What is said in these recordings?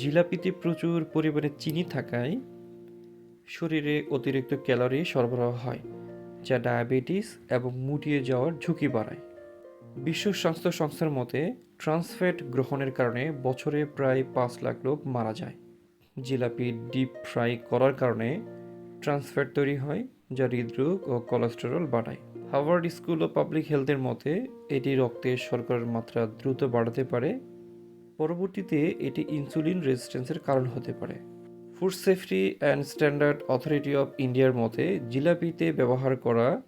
জিলাপিতে প্রচুর পরিমাণে চিনি থাকায় শরীরে অতিরিক্ত ক্যালোরি সরবরাহ হয়, যা ডায়াবেটিস এবং মুটিয়ে যাওয়ার ঝুঁকি বাড়ায়। বিশ্ব স্বাস্থ্য সংস্থার মতে ট্রান্সফ্যাট গ্রহণের কারণে বছরে প্রায় পাঁচ লাখ লোক মারা যায়। জিলাপি ডিপ ফ্রাই করার কারণে ট্রান্সফ্যাট তৈরি হয়, যা হৃদরোগ ও কোলেস্টেরল বাড়ায়। হার্ভার্ড স্কুল ও পাবলিক হেলথের মতে, এটি রক্তে শর্করার মাত্রা দ্রুত বাড়াতে পারে পরবর্তীতে এটি ইনসুলিন রেজিস্ট্যান্সের কারণ হতে পারে। Food safety and standard authority of ইন্ডিয়ার মতে, জিলাপিতে ব্যবহার করা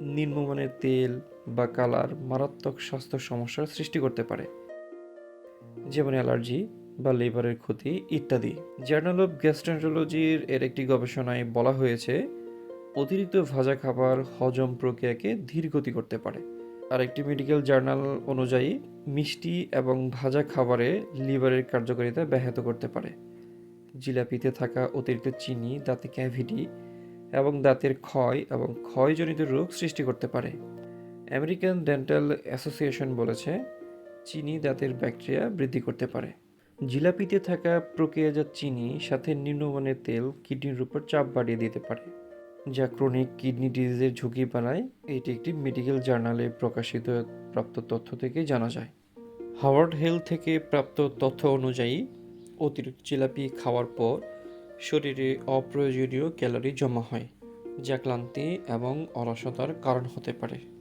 নিম্নমানের তেল বা কালার মারাত্মক স্বাস্থ্য সমস্যার সৃষ্টি করতে পারে। যেমন অ্যালার্জি বা লিভারের ক্ষতি ইত্যাদি। জার্নাল অফ গ্যাস্ট্রেন্টোলজির এর একটি গবেষণায় বলা হয়েছে, অতিরিক্ত ভাজা খাবার হজম প্রক্রিয়াকে ধীরগতি করতে পারে। আর একটি মেডিকেল জার্নাল অনুযায়ী মিষ্টি এবং ভাজা খাবারে লিভারের কার্যকারিতা ব্যাহত করতে পারে। জিলাপিতে থাকা অতিরিক্ত চিনি, দাঁতে ক্যাভিটি এবং দাঁতের ক্ষয় এবং ক্ষয়জনিত রোগ সৃষ্টি করতে পারে। আমেরিকান ডেন্টাল অ্যাসোসিয়েশন বলেছে, চিনি দাঁতের ব্যাকটেরিয়া বৃদ্ধি করতে পারে। জিলাপিতে থাকা প্রক্রিয়াজাত চিনি সাথে নিম্নমানের তেল কিডনির উপর চাপ বাড়িয়ে দিতে পারে। যা ক্রনিক কিডনি ডিজিজের ঝুঁকি বানায়। এটি একটি মেডিকেল জার্নালে প্রকাশিত প্রাপ্ত তথ্য থেকে জানা যায়। হাওয়ার্ড হেলথ থেকে প্রাপ্ত তথ্য অনুযায়ী, অতিরিক্ত জিলাপি খাওয়ার পর শরীরে অপ্রয়োজনীয় ক্যালোরি জমা হয়, যা ক্লান্তি এবং অলসতার কারণ হতে পারে।